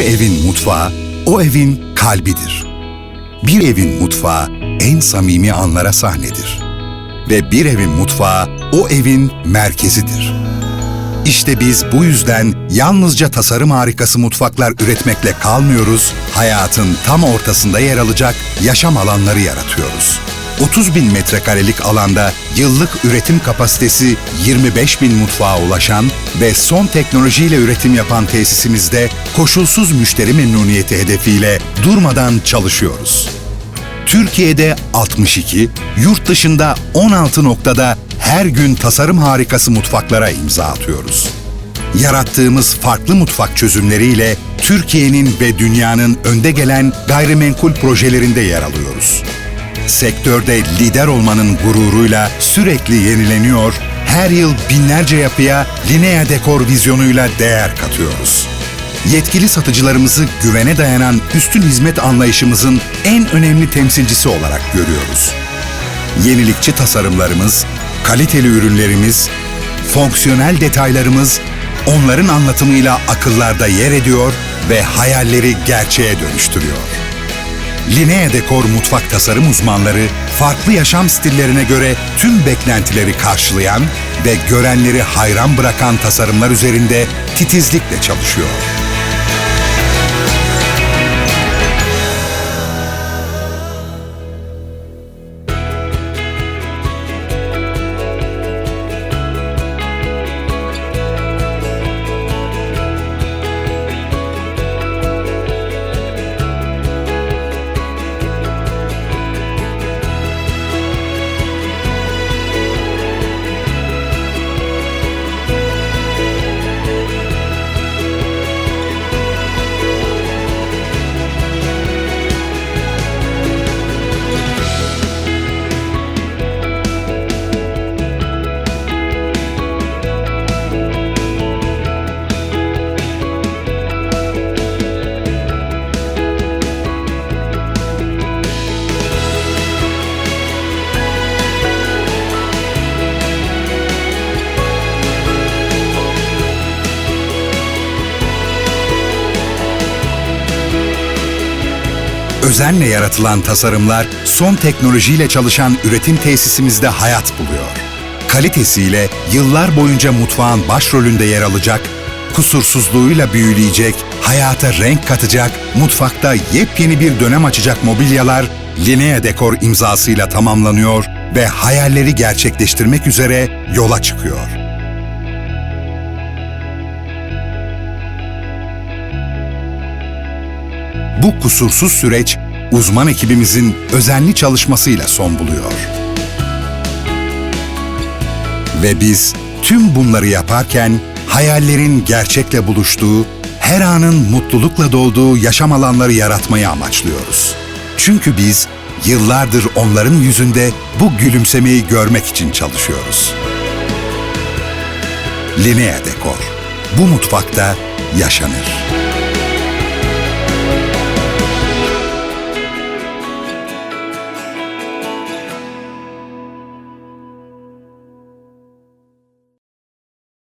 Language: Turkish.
Bir evin mutfağı o evin kalbidir. Bir evin mutfağı en samimi anlara sahnedir. Ve bir evin mutfağı o evin merkezidir. İşte biz bu yüzden yalnızca tasarım harikası mutfaklar üretmekle kalmıyoruz, hayatın tam ortasında yer alacak yaşam alanları yaratıyoruz. 30 bin metrekarelik alanda yıllık üretim kapasitesi 25 bin mutfağa ulaşan ve son teknolojiyle üretim yapan tesisimizde koşulsuz müşteri memnuniyeti hedefiyle durmadan çalışıyoruz. Türkiye'de 62, yurt dışında 16 noktada her gün tasarım harikası mutfaklara imza atıyoruz. Yarattığımız farklı mutfak çözümleriyle Türkiye'nin ve dünyanın önde gelen gayrimenkul projelerinde yer alıyoruz. Sektörde lider olmanın gururuyla sürekli yenileniyor, her yıl binlerce yapıya Linea Dekor vizyonuyla değer katıyoruz yetkili satıcılarımızı güvene dayanan üstün hizmet anlayışımızın en önemli temsilcisi olarak görüyoruz. Yenilikçi tasarımlarımız, kaliteli ürünlerimiz, fonksiyonel detaylarımız onların anlatımıyla akıllarda yer ediyor ve hayalleri gerçeğe dönüştürüyor. Linea Dekor mutfak tasarım uzmanları farklı yaşam stillerine göre tüm beklentileri karşılayan ve görenleri hayran bırakan tasarımlar üzerinde titizlikle çalışıyor. Özenle yaratılan tasarımlar son teknolojiyle çalışan üretim tesisimizde hayat buluyor. Kalitesiyle yıllar boyunca mutfağın başrolünde yer alacak, kusursuzluğuyla büyüleyecek, hayata renk katacak, mutfakta yepyeni bir dönem açacak mobilyalar Linea Dekor imzasıyla tamamlanıyor ve hayalleri gerçekleştirmek üzere yola çıkıyor. Bu kusursuz süreç uzman ekibimizin özenli çalışmasıyla son buluyor. Ve biz tüm bunları yaparken hayallerin gerçekle buluştuğu, her anın mutlulukla dolduğu yaşam alanları yaratmayı amaçlıyoruz. Çünkü biz yıllardır onların yüzünde bu gülümsemeyi görmek için çalışıyoruz. Linea Dekor. Bu mutfakta yaşanır.